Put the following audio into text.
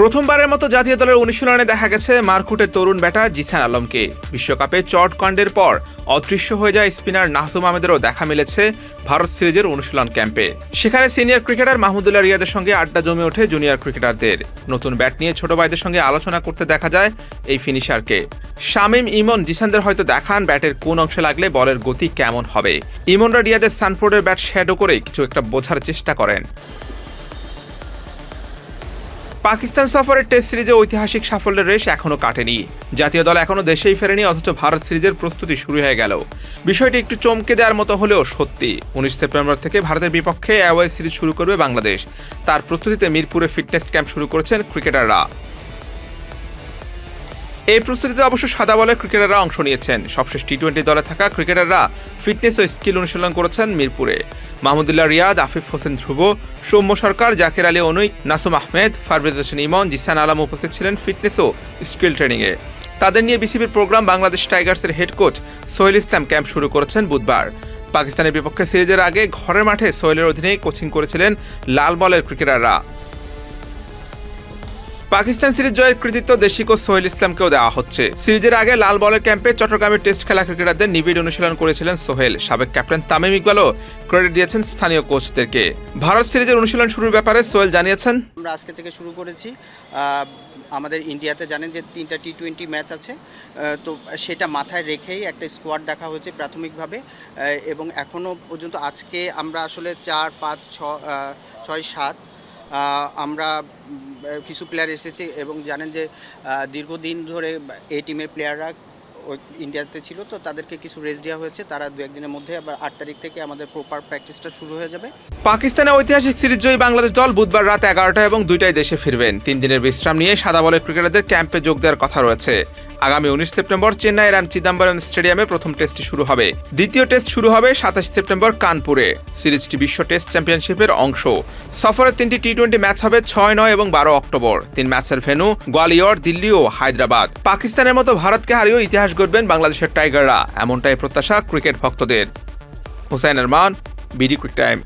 প্রথমবারের মতো জাতীয় দলের অনুশীলনে দেখা গেছে মারকুটের তরুণ ব্যাটার জিসান আলমকে। বিশ্বকাপে চট কাণ্ডের পর অদৃশ্য হয়ে যায় স্পিনার নাহসুম আহমেদেরও দেখা মিলেছে ভারত সিরিজের অনুশীলন ক্যাম্পে। সেখানে সিনিয়র ক্রিকেটার মাহমুদুল্লাহ রিয়াদের সঙ্গে আড্ডা জমে ওঠে জুনিয়র ক্রিকেটারদের। নতুন ব্যাট নিয়ে ছোট ভাইদের সঙ্গে আলোচনা করতে দেখা যায় এই ফিনিশারকে। শামিম ইমন জিসানদের হয়তো দেখান ব্যাটের কোন অংশে লাগলে বলের গতি কেমন হবে। ইমনরা রিয়াদের সানফোর্ডের ব্যাট শ্যাডো করে কিছু একটা বোঝার চেষ্টা করেন। পাকিস্তান সফরের টেস্ট সিরিজে ঐতিহাসিক সাফল্যের রেশ এখনও কাটেনি। জাতীয় দল এখনও দেশেই ফেরেনি, অথচ ভারত সিরিজের প্রস্তুতি শুরু হয়ে গেল। বিষয়টি একটু চমকে দেওয়ার মতো হলেও সত্যি। উনিশ সেপ্টেম্বর থেকে ভারতের বিপক্ষে অ্যাওয়ে সিরিজ শুরু করবে বাংলাদেশ। তার প্রস্তুতিতে মিরপুরে ফিটনেস ক্যাম্প শুরু করেছেন ক্রিকেটাররা। এই প্রস্তুতিতে অবশ্য সাদা বলে ক্রিকেটাররা অংশ নিয়েছেন। সবশেষ টি টোয়েন্টি দলে থাকা ক্রিকেটাররা ফিটনেস ও স্কিল অনুশীলন করেছেন মিরপুরে। মাহমুদুল্লাহ রিয়াদ, আফিফ হোসেন ধ্রুব, সৌম্য সরকার, জাকের আলী অনুই, নাসুম আহমেদ ফারবেদ হোসেন ইমন, জিসান আলম উপস্থিত ছিলেন ফিটনেস ও স্কিল ট্রেনিংয়ে। তাদের নিয়ে বিসিবির programme Bangladesh টাইগার্সের head coach Sohel Islam camp শুরু করেছেন বুধবার। পাকিস্তানের বিপক্ষে সিরিজের আগে ঘরের মাঠে সোহেলের অধীনে কোচিং করেছিলেন লাল বলের ক্রিকেটাররা। পাকিস্তান সিরিজ জয়ের কৃতিত্ব দেশি কোচ সোহেল ইসলামকেও দেওয়া হচ্ছে। সিরিজের আগে লাল বলের ক্যাম্পে চট্টগ্রামের টেস্ট খেলা ক্রিকেটারদের নিবিড় অনুশীলন করেছিলেন সোহেল। সাবেক ক্যাপ্টেন তামিম ইকবালও ক্রেডিট দিয়েছেন স্থানীয় কোচদেরকে। ভারত সিরিজের অনুশীলন শুরুর ব্যাপারে সোহেল জানিয়েছেন, আমরা আজকে থেকে শুরু করেছি। আমাদের ইন্ডিয়াতে জানেন যে তিনটা টি টোয়েন্টি ম্যাচ আছে। তো সেটা মাথায় রেখেই একটা স্কোয়াড দেখা হয়েছে প্রাথমিকভাবে। এবং এখনও পর্যন্ত আজকে আমরা আসলে চার, পাঁচ ছয়, সাত আমরা কিছু প্লেয়ার এসেছে এবং জানেন যে দীর্ঘদিন ধরে এই টিমের প্লেয়াররা ইন্ডিয়াতে ছিল, তো তাদেরকে কিছু রেস্ট দেওয়া হয়েছে। তারা দু একদিনের মধ্যে আবার আট তারিখ থেকে আমাদের প্রপার প্র্যাকটিসটা শুরু হয়ে যাবে। পাকিস্তানে ঐতিহাসিক সিরিজ জয়ী বাংলাদেশ দল বুধবার রাত এগারোটা এবং দুইটায় দেশে ফিরবেন। তিন দিনের বিশ্রাম নিয়ে সাদা বলের ক্রিকেটারদের ক্যাম্পে যোগ দেওয়ার কথা রয়েছে। আগামী উনিশ সেপ্টেম্বর চেন্নাই রাম চিদাম্বরম স্টেডিয়ামে প্রথম টেস্টটি শুরু হবে। দ্বিতীয় টেস্ট শুরু হবে সাতাশ সেপ্টেম্বর কানপুরে। সিরিজটি বিশ্ব টেস্ট চ্যাম্পিয়নশিপের অংশ। সফরের তিনটি টি টোয়েন্টি ম্যাচ হবে ছয় নয় এবং বারো অক্টোবর। তিন ম্যাচের ভেনু গোয়ালিয়র, দিল্লি ও হায়দ্রাবাদ। পাকিস্তানের মতো ভারতকে হারিয়েও ইতিহাস গড়বেন বাংলাদেশের টাইগাররা। এমনটাই প্রত্যাশা ক্রিকেট ভক্তদের। Hussain Arman, BD quick time.